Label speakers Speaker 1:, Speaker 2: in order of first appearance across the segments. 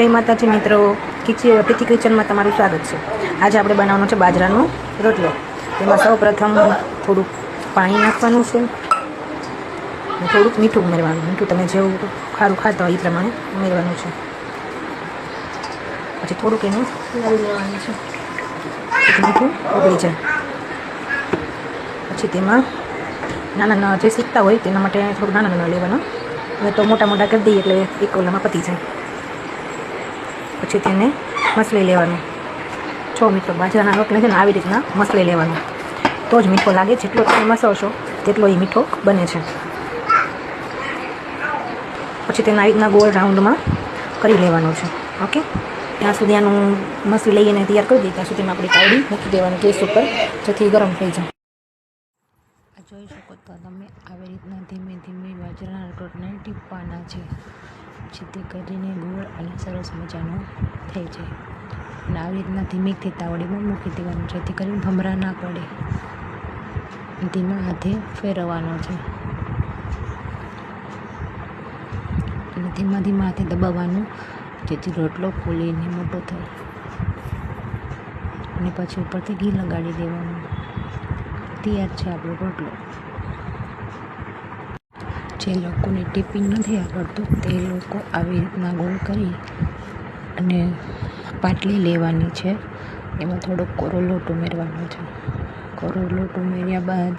Speaker 1: જય માતાજી મિત્રો, કિચી પીથી કિચનમાં તમારું સ્વાગત છે. આજે આપણે બનાવવાનો છે બાજરાનો રોટલો. તેમાં સૌ પ્રથમ થોડુંક પાણી નાખવાનું છે. થોડુંક મીઠું ઉમેરવાનું. મીઠું તમે જેવું ખારું ખાતા હોય એ પ્રમાણે ઉમેરવાનું છે. પછી થોડુંક એનું લાવી લેવાનું છે. મીઠું ઉગળી જાય. પછી તેમાં નાના નાના જે શીખતા હોય તેના માટે થોડુંક નાના નાના લેવાના. અને તો મોટા મોટા કરી દઈએ એટલે એક ઓલામાં પતી જાય. પછી તેને મસળી લેવાનું. છો મીઠો બાજરાના રોટલા છે ને આવી રીતના મસળી લેવાનું. તો જ મીઠો લાગે, જેટલો તમે મસળશો, તેટલો એ મીઠો બને છે. પછી તેને આવી રીતના ગોળ રાઉન્ડમાં કરી લેવાનું છે. ઓકે? ત્યાં સુધી આનું મસળી લઈને તૈયાર કરી દઈએ, ત્યાં સુધીમાં આપણી તાવડી મૂકી દેવાની ગેસ ઉપર, જેથી ગરમ થઈ જાય.
Speaker 2: જોઈ શકો તો તમે આવી રીતના ધીમે ધીમે બાજરાના રોટને ટીપવાના છે. જેથી કરીને ગોળ અને સરસ મજાનો થઈ જાય. અને આવી રીતના ધીમેકથી તાવડીમાં મૂકી દેવાનું, જેથી કરીને ભમરા ના પડે. ધીમા હાથે ફેરવવાનો છે. અને ધીમા ધીમા હાથે દબાવવાનું, જેથી રોટલો ફૂલીને મોટો થાય. અને પછી ઉપરથી ઘી લગાડી દેવાનું. તૈયાર છે આપણો રોટલો. જે લોકોને ટિફિન નથી આવડતું તે લોકો આવી રીતના ગોળ કરી અને પાટલી લેવાની છે. એમાં થોડો કોરો લોટ ઉમેરવાનો છે. કોરો લોટ ઉમેર્યા બાદ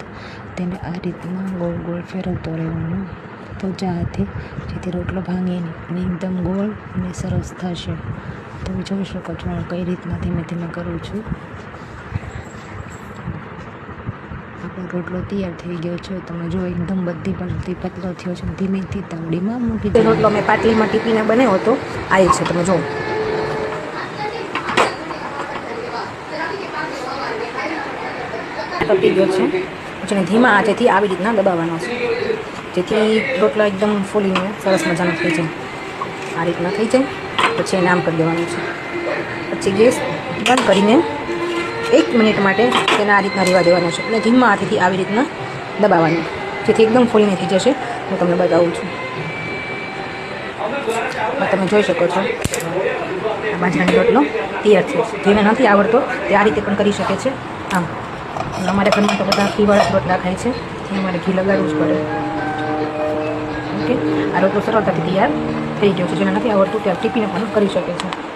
Speaker 2: તેને આ રીતના ગોળ ગોળ ફેરવતો રહેવાનો. પોચા હાથે જેથી રોટલો ભાંગે નહીં અને એકદમ ગોળ અને સરસ થશે. તમે જોઈ શકો છો હું કઈ રીતના ધીમે ધીમે કરું છું. આપણો રોટલો તૈયાર થઈ ગયો છે. તમે જો એકદમ બધી બાજુથી પતલો થયો છે. ધીમેથી તાવડીમાં મૂકી
Speaker 1: રોટલો મેં પાટલીમાં ટીપીને બનાવ્યો હતો. આ છે, તમે જુઓ. તપી ગયો છે. જેને ધીમા આંચેથી આવી રીતના દબાવવાનો છે. જેથી રોટલો એકદમ ફૂલીને સરસ મજાનો થઈ જાય. આ રીતના થઈ જાય. પછી એને આમ કરી દેવાનું છે. પછી ગેસ બંધ કરીને એક મિનિટ માટે તેને આ રીતના રહેવા દેવાનો છે અને ધીમા હાથેથી આવી રીતના દબાવવાનું. જેથી એકદમ ફૂલીને થઈ જશે. હું તમને બતાવું છું. તમે જોઈ શકો છો. બાજરાનો રોટલો તૈયાર છે. જેને નથી આવડતો, તે આ રીતે પણ કરી શકે છે. આમ, અમારા ઘરમાં તો બધા ઘીવાળા રોટલા ખાય છે. જે અમારે ઘી લગાડવું જ પડે. ઓકે? આ રોટલો સરળતાથી તૈયાર થઈ ગયો છે. જેને નથી આવડતું ત્યાં ટીપીને પણ કરી શકે છે.